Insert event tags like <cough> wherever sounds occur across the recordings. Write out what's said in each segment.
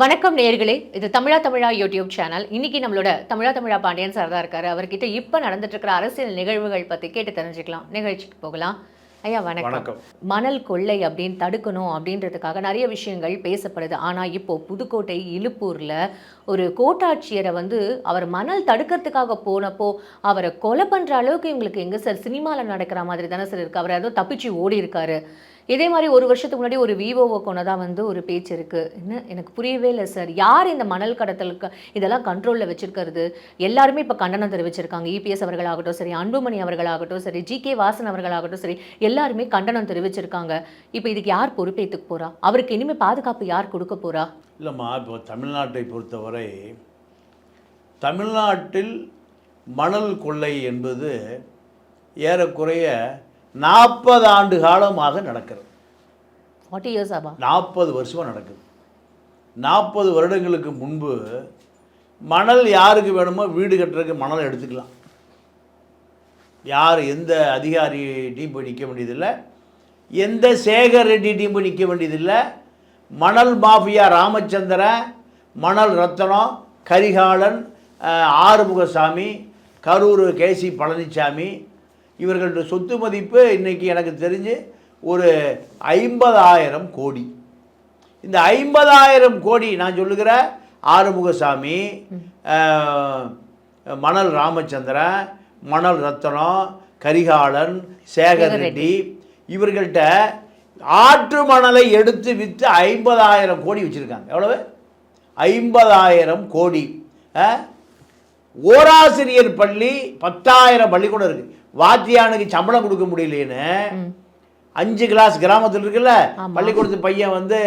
வணக்கம் நேர்களே இது தமிழா தமிழா யூடியூப் சேனல். இன்னைக்கு நம்மளோட தமிழா தமிழா பாண்டியன் சார் தான் இருக்காரு. அவர்கிட்ட இப்ப நடந்துட்டு இருக்கிற அரசியல் நிகழ்வுகள் பத்தி கேட்டு தெரிஞ்சுக்கலாம். நிகழ்ச்சிக்கு போகலாம். ஐயா வணக்கம். மணல் கொள்ளை அப்படின்னு தடுக்கணும் அப்படின்றதுக்காக நிறைய விஷயங்கள் பேசப்படுது. ஆனா இப்போ புதுக்கோட்டை இலுப்பூர்ல ஒரு கோட்டாட்சியரை வந்து அவர் மணல் தடுக்கிறதுக்காக போனப்போ அவரை கொலை பண்ற அளவுக்கு இவங்களுக்கு எங்க சார் சினிமால நடக்கிற மாதிரி தானே சார் இருக்கு. அவர் ஏதோ தப்பிச்சு ஓடி இருக்காரு இதே மாதிரி ஒரு வருஷத்துக்கு முன்னாடி ஒரு விவோவை கொண்டதா வந்து ஒரு பேச்சு இருக்குது என்ன? எனக்கு புரியவே இல்லை சார் யார் இந்த மணல் கடத்தலுக்கு இதெல்லாம் கண்ட்ரோலில் வச்சுருக்கிறது? எல்லாருமே இப்போ கண்டனம் தெரிவிச்சிருக்காங்க. இபிஎஸ் அவர்களாகட்டும் சரி அன்புமணி அவர்களாகட்டும் சரி ஜி கே வாசன் அவர்களாகட்டும் சரி எல்லாருமே கண்டனம் தெரிவிச்சிருக்காங்க. இப்போ இதுக்கு யார் பொறுப்பேற்றுக்க போகிறா அவருக்கு இனிமேல் பாதுகாப்பு யார் கொடுக்க போகிறா இல்லைம்மா இப்போ தமிழ்நாட்டை பொறுத்தவரை தமிழ்நாட்டில் மணல் கொள்ளை என்பது ஏறக்குறைய நாற்பது ஆண்டு காலமாக நடக்கிறது. ஃபார்ட்டி இயர்ஸ் ஆபா நாற்பது வருஷமாக நடக்குது. நாற்பது வருடங்களுக்கு முன்பு மணல் யாருக்கு வேணுமோ வீடு கட்டுறதுக்கு மணல் எடுத்துக்கலாம். யார் எந்த அதிகாரிகிட்டையும் போய் நிற்க வேண்டியதில்லை. எந்த சேகர் ரெட்டிகிட்டையும் போய் நிற்க வேண்டியதில்லை. மணல் மாஃபியா ராமச்சந்திரன் மணல் ரத்தனம் கரிகாலன் ஆறுமுகசாமி கரூர் கேசி பழனிசாமி இவர்களுடைய சொத்து மதிப்பு இன்னைக்கு எனக்கு தெரிஞ்சு ஒரு ஐம்பதாயிரம் கோடி. இந்த ஐம்பதாயிரம் கோடி நான் சொல்லுகிற ஆறுமுகசாமி மணல் ராமச்சந்திரன் மணல் ரத்னம் கரிகாலன் சேகர் ரெட்டி இவர்கள்ட்ட ஆற்று மணலை எடுத்து விற்று ஐம்பதாயிரம் கோடி வச்சுருக்காங்க. எவ்வளவு? ஐம்பதாயிரம் கோடி? ஓராசிரியர் பள்ளி பத்தாயிரம் பள்ளிக்கூடம் இருக்கு. வாத்தியானுக்கு சம்பளம் கொடுக்க முடியலேன்னு அஞ்சு கிளாஸ் கிராமத்தில் இருக்குல்ல பள்ளிக்கூடத்து பையன் வந்து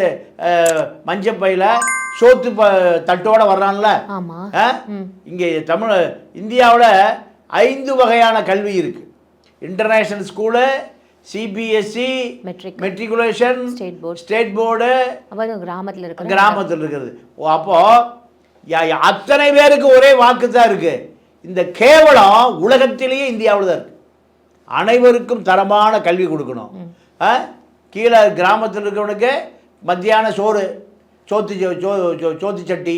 அஹ், மஞ்சப்பையில சோத்து ப தட்டோட வர்றான்ல? இங்கே தமிழ் இந்தியாவில் ஐந்து வகையான கல்வி இருக்கு. International school CBSE matric matriculation state board state board கிராமத்தில் இருக்கிற கிராமத்தில் இருக்கிறது ஓ, அப்போ அத்தனை பேருக்கு ஒரே வாக்கு தான் இருக்கு. இந்த கேவலம் உலகத்திலேயே இந்தியாவில் தான் இருக்கு. அனைவருக்கும் தரமான கல்வி கொடுக்கணும்? கீழே கிராமத்தில் இருக்கிறவனுக்கு மத்தியான சோறு சோத்து சோத்து சட்டி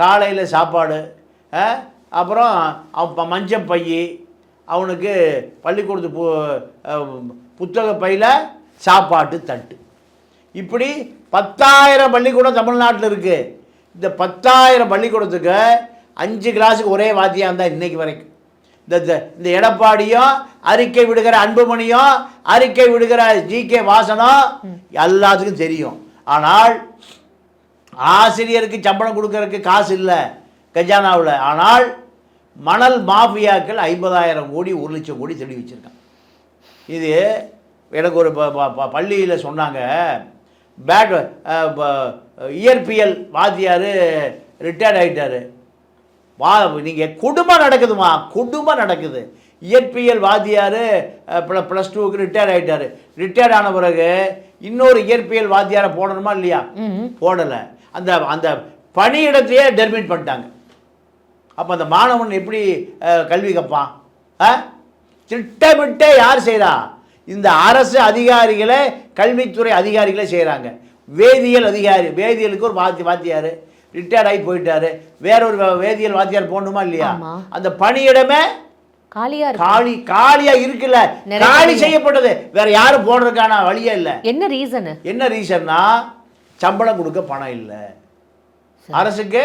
காலையில் சாப்பாடு? அப்புறம் அவன் மஞ்சள் பை அவனுக்கு பள்ளிக்கூடத்து பு புத்தக பையில் சாப்பாட்டு தட்டு. இப்படி பத்தாயிரம் பள்ளிக்கூடம் தமிழ்நாட்டில் இருக்குது இந்த பத்தாயிரம் பள்ளிக்கூடத்துக்கு அஞ்சு கிளாஸுக்கு ஒரே வாத்தியாக இருந்தால் இன்னைக்கு வரைக்கும். இந்த இந்த எடப்பாடியும் அறிக்கை விடுகிற அன்புமணியும் அறிக்கை விடுகிற ஜி கே வாசனும் எல்லாத்துக்கும் தெரியும். ஆனால் ஆசிரியருக்கு சம்பளம் கொடுக்கறதுக்கு காசு இல்லை கஜானாவில். ஆனால் மணல் மாஃபியாக்கள் ஐம்பதாயிரம் கோடி ஒரு லட்சம் கோடி தெளி வச்சுருக்கான் இது எனக்கு ஒரு பள்ளியில் சொன்னாங்க. பேட் இயற்பியல் வாத்தியார் ரிட்டையர்ட் ஆகிட்டார் வா நீங்கள் குடும்பம் நடக்குதுமா குடும்பம் நடக்குது. இயற்பியல் வாத்தியார் ப்ளஸ் டூக்கு ரிட்டையர் ஆகிட்டாரு ரிட்டையர்ட் ஆன பிறகு இன்னொரு இயற்பியல் வாத்தியாரை போடணுமா இல்லையா? போடலை. அந்த அந்த பணியிடத்தையே டெர்மிட் பண்ணிட்டாங்க. அப்போ அந்த மாணவன் எப்படி கல்வி கற்பான் ஆ திட்டமிட்டே யார் செய்கிறா இந்த அரசு அதிகாரிகளே கல்வித்துறை அதிகாரிகளே செய்கிறாங்க வேதியியல் அதிகாரி வேதியியலுக்கு ஒரு வாத்தி வாத்தியார். ரிட்டையர்ட் ஆகி போயிட்டாரு. வேற ஒரு வேதியியல் வாத்தியார் போடணுமா இல்லையா. அந்த பணியிடமே காலியா காலி காலியா இருக்குல்ல. காலி செய்யப்பட்டது. வேற யாரும் போடுறதுக்கான வழியே இல்லை. என்ன ரீசனு என்ன ரீசன்னா சம்பளம் கொடுக்க பணம் இல்லை. அரசுக்கு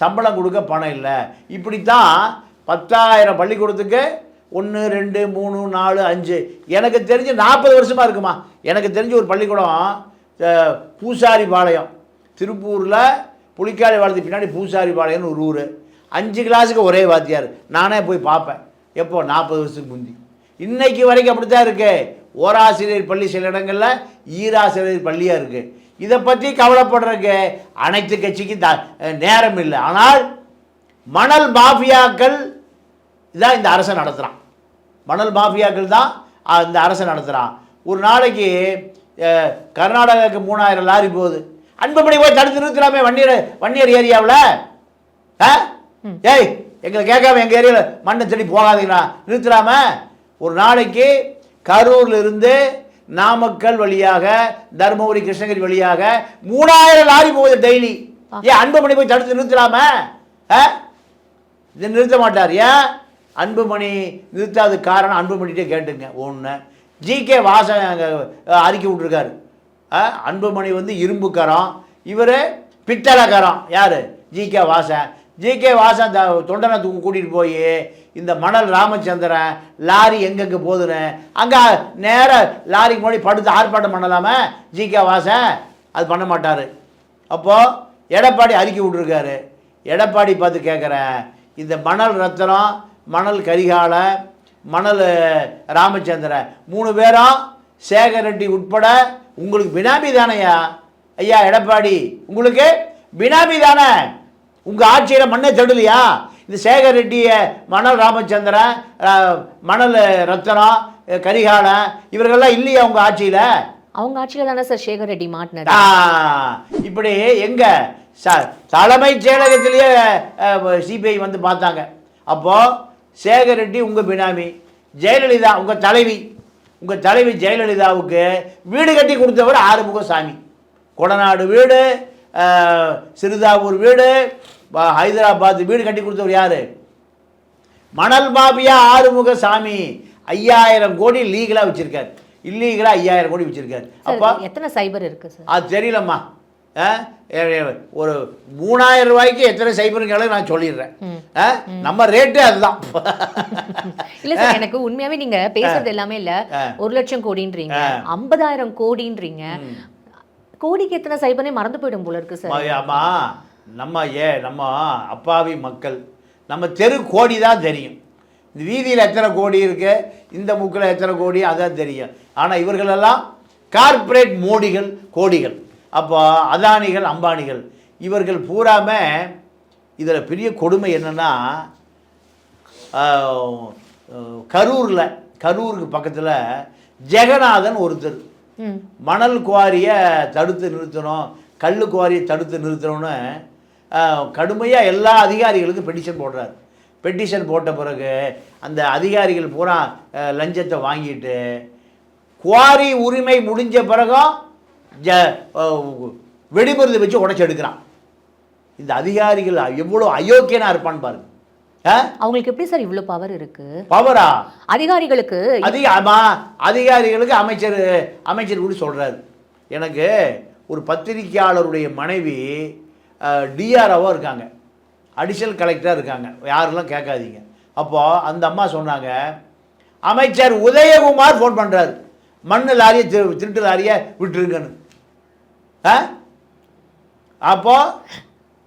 சம்பளம் கொடுக்க பணம் இல்லை. இப்படித்தான் பத்தாயிரம் பள்ளிக்கூடத்துக்கு ஒன்று ரெண்டு மூணு நாலு அஞ்சு. எனக்கு தெரிஞ்சு நாற்பது வருஷமாக இருக்குமா? எனக்கு தெரிஞ்ச ஒரு பள்ளிக்கூடம் பூசாரி பாளையம் திருப்பூரில் புலிக்காரி வாழ்த்து பின்னாடி பூசாரி பாளையம்னு ஒரு ஊர். அஞ்சு கிளாஸுக்கு ஒரே வாத்தியார். நானே போய் பார்ப்பேன். எப்போ? நாற்பது வருஷத்துக்கு முந்தி. இன்றைக்கு வரைக்கும் அப்படி தான் இருக்குது ஓராசிரியர் பள்ளி சில இடங்களில் ஈராசிரியர் பள்ளியாக இருக்குது இதை பற்றி கவலைப்படுறதுக்கு அனைத்து கட்சிக்கும் த நேரம் இல்லை. ஆனால் மணல் மாஃபியாக்கள் இதான் இந்த அரசை நடத்துகிறான் மணல் மாஃபியாக்கள் தான் இந்த அரசை நடத்துகிறான் ஒரு நாளைக்கு கர்நாடகாவுக்கு மூணாயிரம் லாரி போகுது. அன்புமணி போய் தடுத்து நிறுத்தலாமே வன்னியர் வன்னியர் ஏரியாவில்? ஆ? ஏய் எங்களை கேட்காம எங்கள் ஏரியாவில் மண்ணை தேடி போகாதீங்களா நிறுத்தலாம? ஒரு நாளைக்கு கரூர்ல இருந்து நாமக்கல் வழியாக தருமபுரி கிருஷ்ணகிரி வழியாக மூணாயிரம் லாரி போகுது டெய்லி. ஏன் அன்புமணி போய் தடுத்து நிறுத்தலாமா? இது நிறுத்த மாட்டார். ஏன்? அன்புமணி நிறுத்தாத காரணம் அன்புமணிகிட்டே கேட்டுங்க. ஒன்று ஜிகே வாசன் அங்கே அறிக்கை விட்ருக்காரு? அன்புமணி வந்து இரும்புக்கரம் இவர் பித்தளக்கரம் யார்? ஜிகே வாசன். ஜிகே வாசன் த தொண்டனை தூக்கு கூட்டிகிட்டு போய் இந்த மணல் ராமச்சந்திரன் லாரி எங்கெங்கே போதுன்னு அங்கே நேராக லாரிக்கு மொழி படுத்து ஆர்ப்பாட்டம் பண்ணலாமே? ஜி கே வாசன் அது பண்ண மாட்டார். அப்போது எடப்பாடி அறிக்கை விட்ருக்காரு எடப்பாடி பார்த்து கேட்குறேன் இந்த மணல் ரத்தனம் மணல் கரிகால மணல் ராமச்சந்திரன் மூணு பேரும் சேகர் ரெட்டி உட்பட உங்களுக்கு பினாமி தானையா ஐயா எடப்பாடி உங்களுக்கு பினாமி தானே உங்கள் ஆட்சியில் மண்ணை தடலையா? இந்த சேகர் ரெட்டியை மணல் ராமச்சந்திரன் மணல் ரத்னம் கரிகாலன் இவர்கள்லாம் இல்லையா உங்கள் ஆட்சியில்? அவங்க ஆட்சியில தானே சார் சேகர் ரெட்டி மாட்டினாரு. இப்படி எங்க? ச- தலைமைச் செயலகத்திலேயே சிபிஐ வந்து பார்த்தாங்க. அப்போ சேகர் ரெட்டி உங்க பினாமி ஜெயலலிதா உங்க தலைவி. உங்க தலைவி ஜெயலலிதாவுக்கு வீடு கட்டி கொடுத்தவர் ஆறுமுக சாமி கொடநாடு வீடு சிறுதாவூர் வீடு ஹைதராபாத் வீடு கட்டி கொடுத்தவர் யாரு? மணல் மாபியா ஆறுமுக சாமி ஐயாயிரம் கோடி லீகலாக வச்சிருக்காரு. இல்லீகலாக ஐயாயிரம் கோடி வச்சிருக்காரு. அப்போ எத்தனை சைபர் இருக்கு சார்? அது தெரியலம்மா. ஒரு மூணாயிரம் ரூபாய்க்கு எத்தனை சைபருங்களை நான் சொல்லிடுறேன்? நம்ம ரேட்டு அதுதான். <laughs> இல்ல சார் எனக்கு உண்மையாவே நீங்க பேசுறது எல்லாமே இல்ல. ஒரு லட்சம் கோடின்றீங்க. ஐம்பதாயிரம் கோடின்றீங்க. கோடிக்கு எத்தனை சைபர்னே மறந்து போயிடும் போல இருக்கு சார். அம்மா நம்ம ஏ நம்ம அப்பாவி மக்கள். நம்ம தெரு கோடி தான் தெரியும். இந்த வீதியில் எத்தனை கோடி இருக்கு? இந்த முக்கில் எத்தனை கோடி? அதான் தெரியும். ஆனால் இவர்களெல்லாம் கார்ப்பரேட் மோடிகள் கோடிகள். அப்போ அதானிகள் அம்பானிகள். இவர்கள் பூராம இதில் பெரிய கொடுமை என்னென்னா கரூரில் கரூருக்கு பக்கத்தில் ஜெகநாதன் ஒருத்தர். மணல் குவாரியை தடுத்து நிறுத்தணும் கல் குவாரியை தடுத்து நிறுத்தணும்னு கடுமையாக எல்லா அதிகாரிகளுக்கும் பெட்டிஷன் போடுறாரு. பெட்டிஷன் போட்ட பிறகு அந்த அதிகாரிகள் பூரா லஞ்சத்தை வாங்கிட்டு குவாரி உரிமை முடிஞ்ச பிறகும் ஜ வெடிமருந்து வச்சு உடச்சி எடுக்கிறான். இந்த அதிகாரிகள் எவ்வளோ அயோக்கியனா இருப்பான்னு பாருங்க. ஆ அவங்களுக்கு எப்படி சார் இவ்வளவு பவர் இருக்கு? பவரா அதிகாரிகளுக்கு அதிக ஆமா அதிகாரிகளுக்கு அமைச்சர் அமைச்சர் கூட சொல்றாரு. எனக்கு ஒரு பத்திரிக்கையாளருடைய மனைவி டிஆர்ஓ இருக்காங்க. அடிஷனல் கலெக்டராக இருக்காங்க. யாரெல்லாம் கேட்காதீங்க. அப்போ அந்த அம்மா சொன்னாங்க அமைச்சர் உதயகுமார் ஃபோன் பண்றாரு. மண்ணு லாரியை திரு திருட்டு லாரியை விட்டுருங்கன்னு. ஆ? அப்போ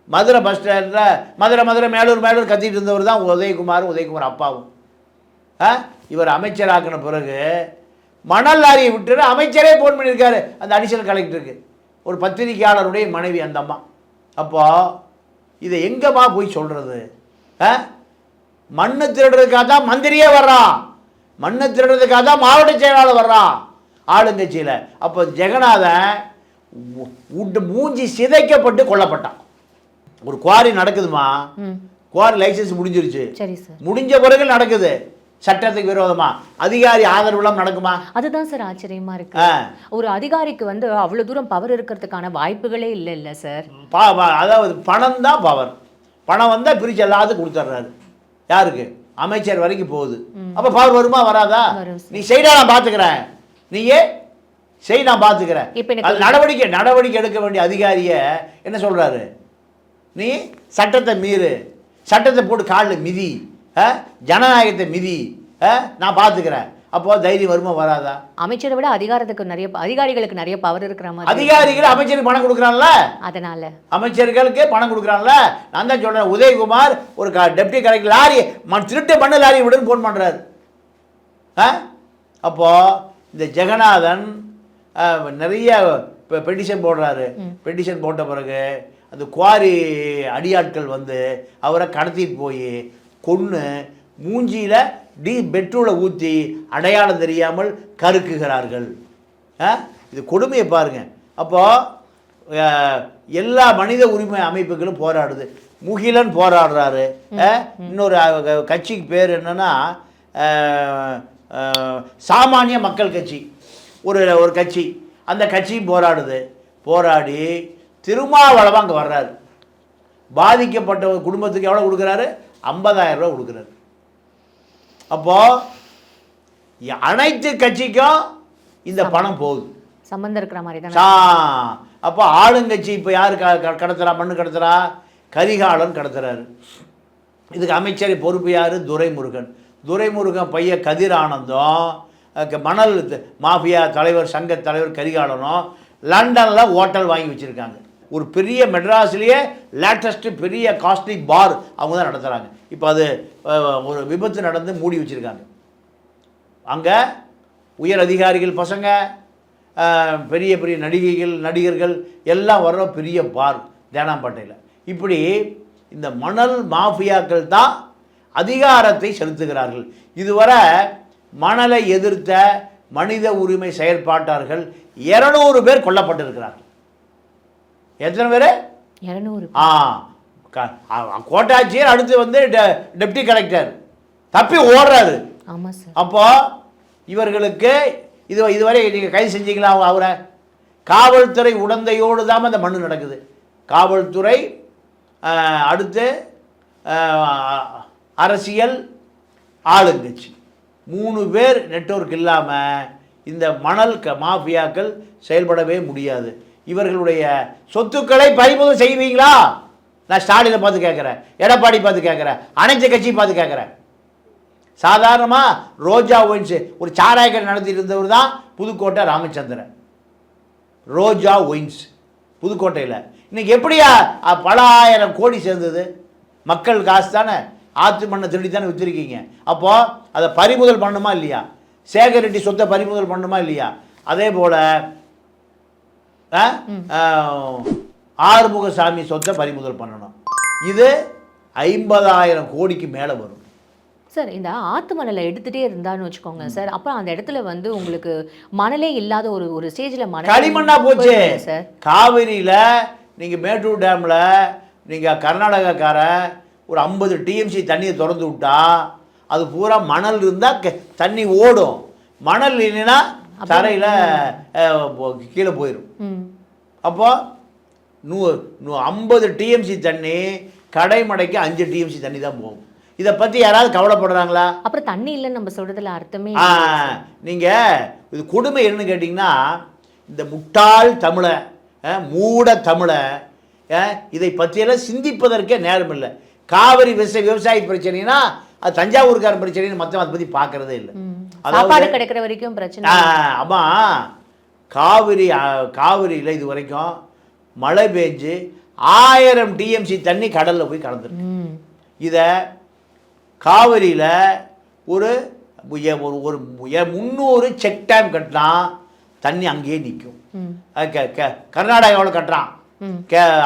மதுரை பஸ் ஸ்டாண்டில் மதுரை மதுரை மேலூர் மேலூர் கத்திட்டு இருந்தவர் தான் உதயகுமார் உதயகுமார் அப்பாவும். ஆ? இவர் அமைச்சராக்கின பிறகு மணல் லாரியை விட்டுட்டு அமைச்சரே ஃபோன் பண்ணியிருக்காரு. அந்த அடிஷனல் கலெக்டருக்கு ஒரு பத்திரிகையாளருடைய மனைவி அந்த அம்மா. அப்போது இதை எங்கேம்மா போய் சொல்கிறது ஆ? மண்ணு திருடுறதுக்காக தான் மந்திரியே வர்றான் மண்ணு திருடுறதுக்காக தான் மாவட்ட செயலாளர் வர்றான் ஆளுங்கட்சியில். அப்போ ஜெகநாதன் உ- மூஞ்சி சிதைக்கப்பட்டு கொல்லப்பட்டான். ஒரு குவாரி நடக்குதுமா? குவாரி லைசன்ஸ் முடிஞ்சிருச்சு. சரி சார். முடிஞ்ச பிறகு நடக்குது. சட்டத்துக்கு விரோதமா. அதிகாரி ஆதரவு இல்லாம நடக்குமா? அதுதான் சார் ஆச்சரியமா இருக்கு. ஒரு அதிகாரிக்கு வந்து அவ்வளவு தூரம் பவர் இருக்கிறதுக்கான வாய்ப்புகளே இல்ல இல்ல சார் அதாவது பணம் தான் பவர் பணம் வந்தால் பிரித்து எல்லாத்துக்கும் கொடுத்துட்றாரு யாருக்கு? அமைச்சர் வரைக்கும் போகுது. அப்போ பவர் வருமா வராதா? நீ செய்டா நான் பார்த்துக்கிறேன் நீயே செய் நான் பார்த்துக்கிறேன் நடவடிக்கை நடவடிக்கை எடுக்க வேண்டிய அதிகாரியை என்ன சொல்றாரு? நீ சட்டத்தை மீறு. சட்டத்தை போட்டு காலில் மிதி? ஜனநாயகத்தை மிதி? நான் பார்த்துக்கிறேன் அப்போ தைரியம் வருமா வராதா? அமைச்சரை விட அதிகாரத்துக்கு நிறைய அதிகாரிகளுக்கு நிறைய பவர் இருக்கிற மாதிரி. அதிகாரிகள் அமைச்சருக்கு பணம் கொடுக்குறான்ல? அதனால. அமைச்சர்களுக்கு பணம் கொடுக்குறான்ல? நான் தான் சொல்றேன் உதயகுமார் ஒரு டெப்டி கலெக்டர் லாரி திருட்டு மண்ணு லாரி விடுன்னு ஃபோன் பண்ணுறாரு ஆ? அப்போ இந்த ஜெகநாதன் நிறைய பெட்டிஷன் போடுறாரு. பெட்டிஷன் போட்ட பிறகு அந்த குவாரி அடியாட்கள் வந்து அவரை கடத்திட்டு போய் கொன்று மூஞ்சியில் டி பெட்ரோலை ஊற்றி அடையாளம் தெரியாமல் கருக்குகிறார்கள்? இது கொடுமையை பாருங்க. அப்போது எல்லா மனித உரிமை அமைப்புகளும் போராடுது. முகிலன் போராடுறாரு? இன்னொரு கட்சிக்கு பேர் என்னன்னா சாமானிய மக்கள் கட்சி. ஒரு ஒரு கட்சி. அந்த கட்சியும் போராடுது. போராடி திருமாவளவன் அங்கே வர்றாரு. பாதிக்கப்பட்ட குடும்பத்துக்கு எவ்வளோ கொடுக்குறாரு? 50000 ரூபா கொடுக்குறாரு. அப்போது அனைத்து கட்சிக்கும் இந்த பணம் போகுது. சம்மந்தம் இருக்கிற மாதிரி தானே? அப்போ ஆளுங்கட்சி இப்போ யார் கடத்துறா? மண்ணு கடத்துறா? கரிகாலன் கடத்துறாரு. இதுக்கு அமைச்சர் பொறுப்பு யார்? துரைமுருகன். துரைமுருகன் பையன் கதிர் ஆனந்தம் மணல் மாஃபியா தலைவர் சங்க தலைவர் கரிகாலனும் லண்டனில் ஹோட்டல் வாங்கி வச்சுருக்காங்க. ஒரு பெரிய மெட்ராஸ்லேயே லேட்டஸ்ட்டு பெரிய காஸ்ட்லி பார் அவங்க தான் நடத்துகிறாங்க இப்போ அது ஒரு விபத்து நடந்து மூடி வச்சுருக்காங்க. அங்கே உயர் அதிகாரிகள் பசங்க பெரிய பெரிய நடிகைகள் நடிகர்கள் எல்லாம் வர்ற பெரிய பார் தேனாம்பேட்டையில். இப்படி இந்த மணல் மாஃபியாக்கள் தான் அதிகாரத்தை செலுத்துகிறார்கள். இதுவரை மணலை எதிர்த்த மனித உரிமை செயற்பாட்டார்கள் இரநூறு பேர் கொல்லப்பட்டிருக்கிறார்கள். எத்தனை பேர்? இரநூறு. ஆ கோட்டாட்சியர் அடுத்து வந்து டெப்டி கலெக்டர். தப்பி ஓடுறாரு. ஆமா சார். அப்போ இவர்களுக்கு இது இதுவரை நீங்கள் கைது செஞ்சீங்களா அவரை? காவல்துறை உடந்தையோடு தான் அந்த மண்ணு நடக்குது. காவல்துறை அடுத்து அரசியல் ஆளுங்கட்சி. மூணு பேர் நெட்வொர்க் இல்லாமல் இந்த மணல் க மாஃபியாக்கள் செயல்படவே முடியாது. இவர்களுடைய சொத்துக்களை பறிமுதல் செய்வீங்களா? நான் ஸ்டாலினை பார்த்து கேட்குறேன் எடப்பாடி பார்த்து கேட்குறேன் அனைத்து கட்சியும் பார்த்து கேட்குறேன். சாதாரணமாக ரோஜா ஒயின்ஸ் ஒரு சாராயக்கடை நடத்திட்டு இருந்தவர் தான் புதுக்கோட்டை ராமச்சந்திரன். ரோஜா ஒயின்ஸ் புதுக்கோட்டையில். இன்னைக்கு எப்படியா பல ஆயிரம் கோடி சேர்ந்தது. மக்கள் காசு தானே ஆற்று மண்ணை திருடி தானே விற்றுருக்கீங்க அப்போது அதை பறிமுதல் பண்ணணுமா இல்லையா? சேகர் ரெட்டி சொத்தை பறிமுதல் பண்ணணுமா இல்லையா? அதே போல் ஆறுமுகசாமி சொத்தை பறிமுதல் பண்ணணும். இது ஐம்பதாயிரம் கோடிக்கு மேலே வரும். சார் இந்த ஆத்து மணலை எடுத்துட்டே இருந்தான்னு வச்சுக்கோங்க சார். அப்புறம் அந்த இடத்துல வந்து உங்களுக்கு மணலே இல்லாத ஒரு ஒரு ஸ்டேஜ்ல மணல் களிமண்ணா போச்சு. சார். காவிரியில் நீங்கள் மேட்டூர் டேமில் நீங்கள் கர்நாடகாக்கார ஒரு ஐம்பது டிஎம்சி தண்ணியை திறந்து விட்டா அது பூரா மணல் இருந்தால் தண்ணி ஓடும். மணல் இல்லைன்னா தரையில் கீழே போயிடும் அப்போ நூ நூ ஐம்பது டிஎம்சி தண்ணி கடைமடைக்கு அஞ்சு டிஎம்சி தண்ணி தான் போகும். இதை பற்றி யாராவது கவலைப்படுறாங்களா? அப்புறம் தண்ணி இல்லைன்னு நம்ம சொல்றதுல அர்த்தமே நீங்கள் இது கொடுமை என்னன்னு கேட்டிங்கன்னா இந்த முட்டாள் தமிழை மூட தமிழை இதை பற்றியெல்லாம் சிந்திப்பதற்கே நேரம் இல்லை. காவிரி விவசாய விவசாய பிரச்சனைனா அது தஞ்சாவூர்காரன் பிரச்சனைன்னு மற்றவன் அதை பற்றி பார்க்கறதே இல்லை. அதாவது- கிடைக்கிற வரைக்கும் பிரச்சனை ஆ, அம்மா காவிரி காவிரியில் இது வரைக்கும் மழை பெஞ்சு ஆயிரம் டிஎம்சி தண்ணி கடலில் போய் கலந்துருக்கு. இதை காவிரியில் ஒரு ஒரு ஒரு முந்நூறு செக் டேம் கட்டினா தண்ணி அங்கேயே நிற்கும் கர்நாடகாவில் கட்டுறான்.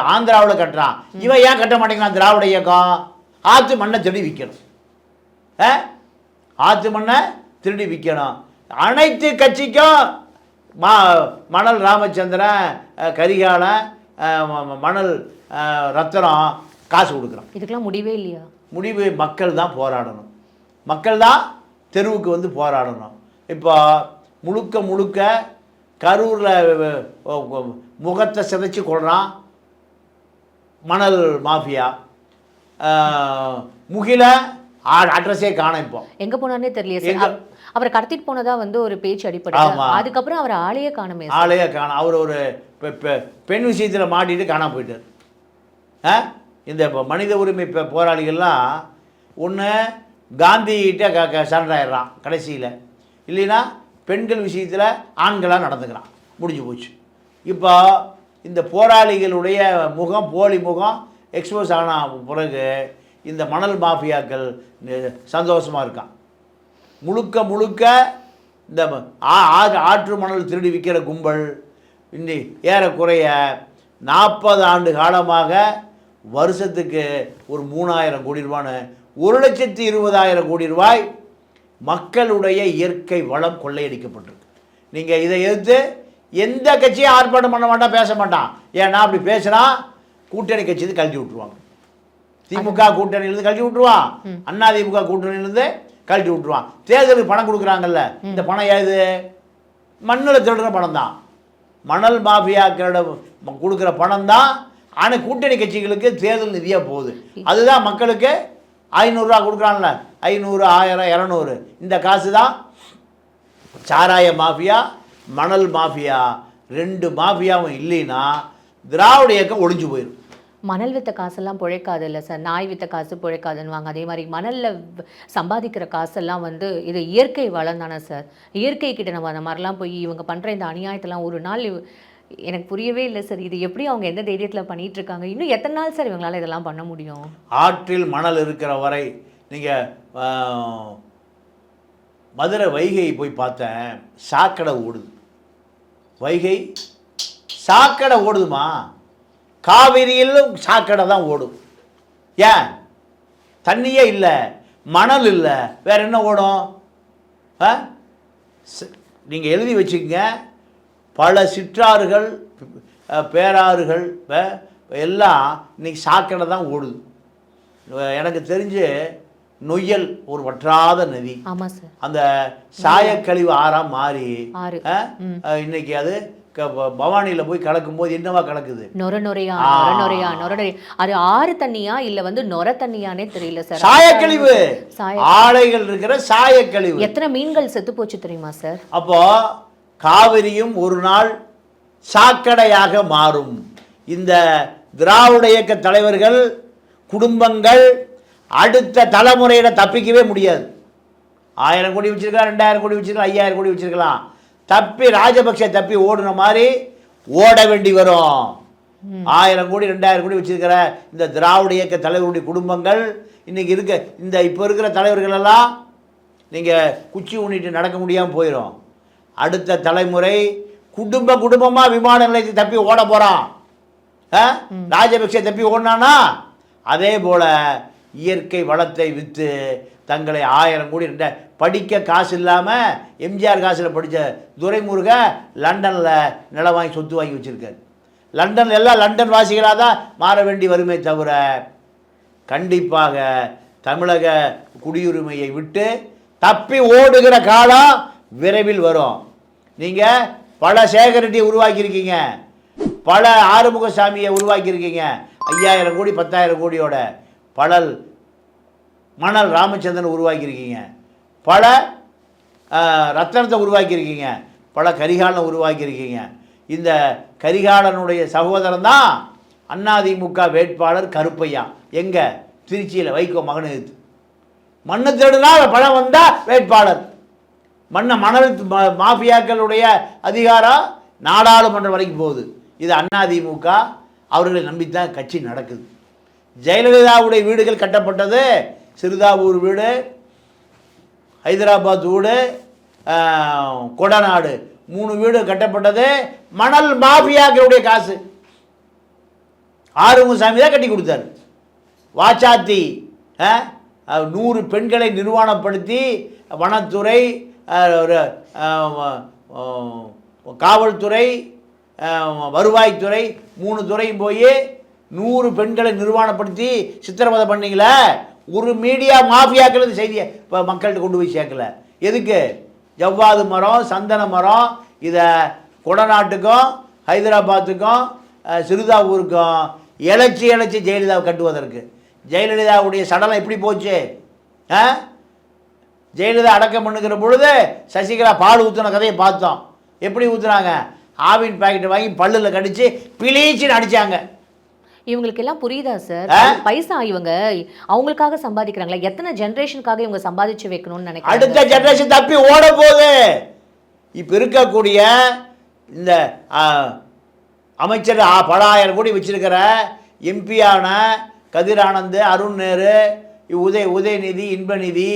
ஆந்திராவில் கட்டுறான். இவன் ஏன் கட்ட மாட்டேங்கிறான்? திராவிட இயக்கம். ஆற்று மண்ணை திருடி விற்கணும்? ஆற்று மண்ணை திருடி விற்கணும் அனைத்து கட்சிக்கும் மா மணல் ராமச்சந்திரன் கரிகாலன் மணல் அஹ், ரத்னம் காசு கொடுக்குறான் இதுக்கெல்லாம் முடிவே இல்லையா? முடிவு மக்கள் தான் போராடணும். மக்கள் தான் தெருவுக்கு வந்து போராடணும். இப்போ முழுக்க முழுக்க கரூரில் முகத்தை சிதைச்சு கொள்றான் மணல் மாஃபியா. முகில அட்ரஸே காணோம் இப்போ. எங்க போனார்னே தெரியல அவரை கடத்திட்டு போனதா வந்து ஒரு பேச்சு அடிப்படை. அதுக்கப்புறம் அவர் ஆளையே காணுமே. ஆளையே காணோம். அவர் ஒரு பெண் விஷயத்தில் மாட்டிட்டு காணாம போயிட்டார். ஆ? இந்த இப்போ மனித உரிமை இப்போ போராளிகள்லாம் ஒன்று காந்திகிட்ட க க சரண்டர் ஆயிடுறான் கடைசியில். இல்லைன்னா பெண்கள் விஷயத்தில் ஆண்களாக நடந்துக்கிறான். முடிஞ்சு போச்சு. இப்போ இந்த போராளிகளுடைய முகம் போலி முகம் எக்ஸ்போஸ் ஆன பிறகு இந்த மணல் மாஃபியாக்கள் சந்தோஷமாக இருக்கான். முழுக்க முழுக்க இந்த ஆற்று மணல் திருடி விற்கிற கும்பல் இன்னி ஏறக்குறைய நாற்பது ஆண்டு காலமாக வருஷத்துக்கு ஒரு மூணாயிரம் கோடி ரூபான்னு ஒரு லட்சத்தி இருபதாயிரம் கோடி ரூபாய் மக்களுடைய இயற்கை வளம் கொள்ளையடிக்கப்பட்டிருக்கு. நீங்கள் இதை எதிர்த்து எந்த கட்சியும் ஆர்ப்பாட்டம் பண்ண மாட்டான் பேச மாட்டான். ஏன்னா அப்படி பேசினா கூட்டணி கட்சி கழிஞ்சு விட்ருவாங்க திமுக கூட்டணியிலிருந்து கழட்டி விட்டுருவான் அண்ணா திமுக கூட்டணியிலிருந்து கழட்டி விட்டுருவான் தேர்தலுக்கு பணம் கொடுக்குறாங்கல்ல இந்த பணம் ஏது? மண்ணில் திருடுற பணம் தான் மணல் மாஃபியாக்களிடம் கொடுக்குற பணம் தான் ஆனால் கூட்டணி கட்சிகளுக்கு தேர்தல் நிதியாக போகுது. அதுதான் மக்களுக்கு ஐநூறுரூவா கொடுக்குறான்ல ஐநூறு ஆயிரம் இரநூறு. இந்த காசு தான் சாராய மாஃபியா மணல் மாஃபியா ரெண்டு மாஃபியாவும் இல்லைன்னா திராவிட இயக்கம் ஒழிஞ்சு போயிடும் மணல் வித்த காசெல்லாம் பிழைக்காது இல்லை சார். நாய் வித்த காசு பிழைக்காதுன்னுவாங்க. அதே மாதிரி மணலில் சம்பாதிக்கிற காசெல்லாம் வந்து இது இயற்கை வளம் தானே சார். இயற்கை கிட்ட நம்ம அந்த மாதிரிலாம் போய் இவங்க பண்ணுற இந்த அநியாயத்தெல்லாம் ஒரு நாள் எனக்கு புரியவே இல்லை சார். இது எப்படி அவங்க எந்த தைரியத்தில் பண்ணிட்டு இருக்காங்க இன்னும் எத்தனை நாள் சார் இவங்களால இதெல்லாம் பண்ண முடியும்? ஆற்றில் மணல் இருக்கிற வரை நீங்கள் மதுரை வைகை போய் பார்த்தேன். சாக்கடை ஓடுது. வைகை சாக்கடை ஓடுதுமா? காவிரியிலும் சாக்கடை தான் ஓடும். ஏன்? தண்ணியே இல்லை மணல் இல்லை வேற என்ன ஓடும்? ஆ? நீங்கள் எழுதி வச்சுக்கங்க. பல சிற்றாறுகள் பேராறுகள் எல்லாம் இன்னைக்கு சாக்கடை தான் ஓடுது. எனக்கு தெரிஞ்சு நொய்யல் ஒரு வற்றாத நதி. அந்த சாயக்கழிவு ஆறா மாறி. இன்னைக்கு அது பவானியில் போய் கலக்கும்போது என்னவா கலக்குது? நொர நொறையா ஆ. நொர நொறையா நொர நொறையா அது ஆறு தண்ணியா இல்ல வந்து நொர தண்ணியானே தெரியல சார்? சாயக்கழிவு. சாய ஆலைகள் இருக்கிற சாயக்கழிவு. எத்தனை மீன்கள் செத்து போச்சு தெரியுமா சார்? அப்போ காவிரியும் ஒரு நாள் சாக்கடையாக மாறும். இந்த திராவிட இயக்க தலைவர்கள் குடும்பங்கள் அடுத்த தலைமுறையில தப்பிக்கவே முடியாது. ஆயிரம் கோடி வச்சிருக்கலாம் ரெண்டாயிரம் கோடி வச்சிருக்கலாம் ஐயாயிரம் கோடி வச்சிருக்கலாம். தப்பி ராஜபக்சே தப்பி ஓடுன மாதிரி ஓட வேண்டி வரும். ஆயிரம் கோடி ரெண்டாயிரம் கோடி வச்சிருக்கிற இந்த திராவிட இயக்க தலைவருடைய குடும்பங்கள் இன்னைக்கு இருக்க இந்த இப்போ இருக்கிற தலைவர்கள் எல்லாம் நீங்கள் குச்சி ஊனிட்டு நடக்க முடியாமல் போயிடும் அடுத்த தலைமுறை குடும்ப குடும்பமாக விமான நிலையத்தை தப்பி ஓட போகிறான் ராஜபக்சே தப்பி ஓடினானா? அதே போல் இயற்கை வளத்தை விற்று தங்களை ஆயிரம் கோடி ரெண்ட படிக்க காசு இல்லாமல் எம்ஜிஆர் காசில் படித்த துரைமுருக லண்டனில் நிலம் வாங்கி சொத்து வாங்கி வச்சுருக்காரு. லண்டன் எல்லாம் லண்டன் வாசிகளாக தான் மாற வேண்டி வருமே தவிர கண்டிப்பாக தமிழக குடியுரிமையை விட்டு தப்பி ஓடுகிற காலம் விரைவில் வரும். நீங்கள் பல சேகரிட்டியை உருவாக்கியிருக்கீங்க. பல ஆறுமுகசாமியை உருவாக்கியிருக்கீங்க. ஐயாயிரம் கோடி பத்தாயிரம் கோடியோட பலல் மணல் ராமச்சந்திரன் உருவாக்கியிருக்கீங்க. பல ரத்தனத்தை உருவாக்கியிருக்கீங்க. பல கரிகாலனை உருவாக்கியிருக்கீங்க. இந்த கரிகாலனுடைய சகோதரன் தான் அண்ணாதிமுக வேட்பாளர் கருப்பையா. எங்கே? திருச்சியில் வைகோ மகன் எதிர்த்து மண்ணு தேடுனா பழம் வந்தால் வேட்பாளர். மண்ணை மணல் மாஃபியாக்களுடைய அதிகாரம் நாடாளுமன்றம் வரைக்கும் போகுது. இது அதிமுக அவர்களை நம்பித்தான் கட்சி நடக்குது. ஜெயலலிதாவுடைய வீடுகள் கட்டப்பட்டது. சிறுதாவூர் வீடு ஹைதராபாத் வீடு கொடநாடு. மூணு வீடு கட்டப்பட்டது. மணல் மாஃபியாக்களுடைய காசு. ஆறுமுகசாமி தான் கட்டி கொடுத்தாரு. வாச்சாத்தி நூறு பெண்களை நிர்வாணப்படுத்தி வனத்துறை ஒரு காவல்துறை வருவாய்த்துறை மூணு துறையும் போய் நூறு பெண்களை நிர்வாணப்படுத்தி சித்திரவதை பண்ணிங்களே? ஒரு மீடியா மாஃபியாக்கள் இந்த செய்தியை இப்போ மக்கள்கிட்ட கொண்டு போய் சேர்க்கல. எதுக்கு? ஜவ்வாது மரம் சந்தன மரம் இதை கொடநாட்டுக்கும் ஹைதராபாத்துக்கும் சிறுதாவூருக்கும் இழைச்சி இழைச்சி ஜெயலலிதாவை கட்டுவதற்கு. ஜெயலலிதாவுடைய சடலம் எப்படி போச்சு? ஆ ஜெயலலிதா அடக்கம் பண்ணுகிற பொழுது சசிகலா பால் ஊற்றின கதையை பார்த்தோம். எப்படி ஊற்றுனாங்க ஆவின் பாக்கெட்டை வாங்கி பல்லில் கடித்து பிளீச்சின்னு அடித்தாங்க இவங்களுக்கு எல்லாம் புரியுதா சார்? பைசா இவங்க அவங்களுக்காக சம்பாதிக்கிறாங்களா? எத்தனை ஜெனரேஷனுக்காக இவங்க சம்பாதிச்சு வைக்கணும்னு அடுத்த நினைக்கிறாங்க ஜெனரேஷன் தப்பி ஓட போகுது இப்போ இருக்கக்கூடிய இந்த அமைச்சர் ஆ, பல ஆயிரம் கோடி வச்சிருக்கிற எம்பியான கதிர் ஆனந்த் அருண் நேரு உதய உதயநிதி இன்பநிதி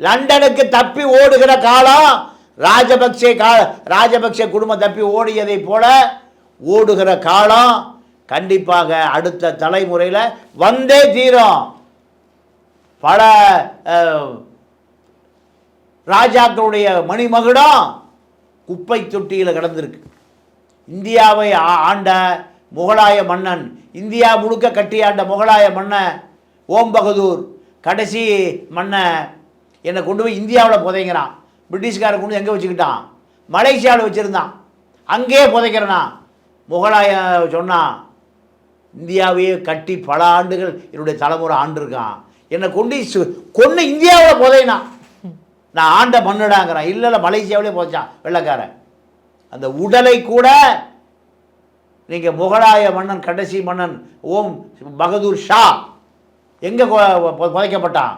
லண்டனுக்கு தப்பி ஓடுகிற காலம் ராஜபக்சே கா ராஜபக்சே குடும்பம் தப்பி ஓடியதை போல ஓடுகிற காலம் கண்டிப்பாக அடுத்த தலைமுறையில் வந்தே தீரும். பல ராஜாக்களுடைய மணிமகுடம் குப்பை தொட்டியில் கிடந்திருக்கு. இந்தியாவை ஆ- ஆண்ட முகலாய மன்னன் இந்தியா முழுக்க கட்டியாண்ட முகலாய மன்னன் ஓம் பகதூர் கடைசி மன்னன் என்னை கொண்டு போய் இந்தியாவில் புதைங்கிறான். பிரிட்டிஷ்காரன் கொண்டு எங்கே வச்சுக்கிட்டான்? மலேசியாவில் வச்சுருந்தான். அங்கேயே புதைக்கிறனா? முகலாய சொன்னான் இந்தியாவையே கட்டி பல ஆண்டுகள் என்னுடைய தலைமுறை ஆண்டிருக்கான். என்னை கொண்டு கொன்னு இந்தியாவில் புதையினா நான் ஆண்ட மண்ணுடாங்கிறேன். இல்லை இல்லை மலேசியாவிலே போச்சான் வெள்ளைக்காரன். அந்த உடலை கூட நீங்கள் முகலாய மன்னன் கடைசி மன்னன் ஓம் பகதூர் ஷா எங்கே புதைக்கப்பட்டான்?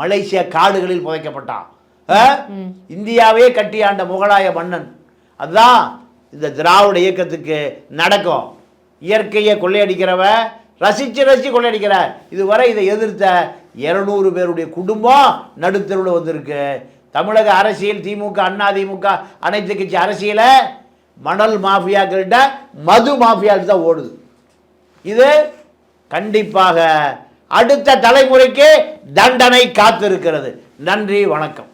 மலேசியா காடுகளில் புதைக்கப்பட்டான்? இந்தியாவே கட்டி ஆண்ட முகலாய மன்னன். அதுதான் இந்த திராவிட இயக்கத்துக்கு நடக்கும். இயற்கையை கொள்ளையடிக்கிறவ ரசித்து ரசித்து கொள்ளையடிக்கிற இதுவரை இதை எதிர்த்த இருநூறு பேருடைய குடும்பம் நடுத்தருவில் வந்திருக்கு. தமிழக அரசியல் திமுக அண்ணா திமுக அனைத்து கட்சி அரசியலை மணல் மாஃபியாக்கள்கிட்ட மது மாஃபியாக்கிட்ட தான் ஓடுது. இது கண்டிப்பாக அடுத்த தலைமுறைக்கு தண்டனை காத்திருக்கிறது. நன்றி வணக்கம்.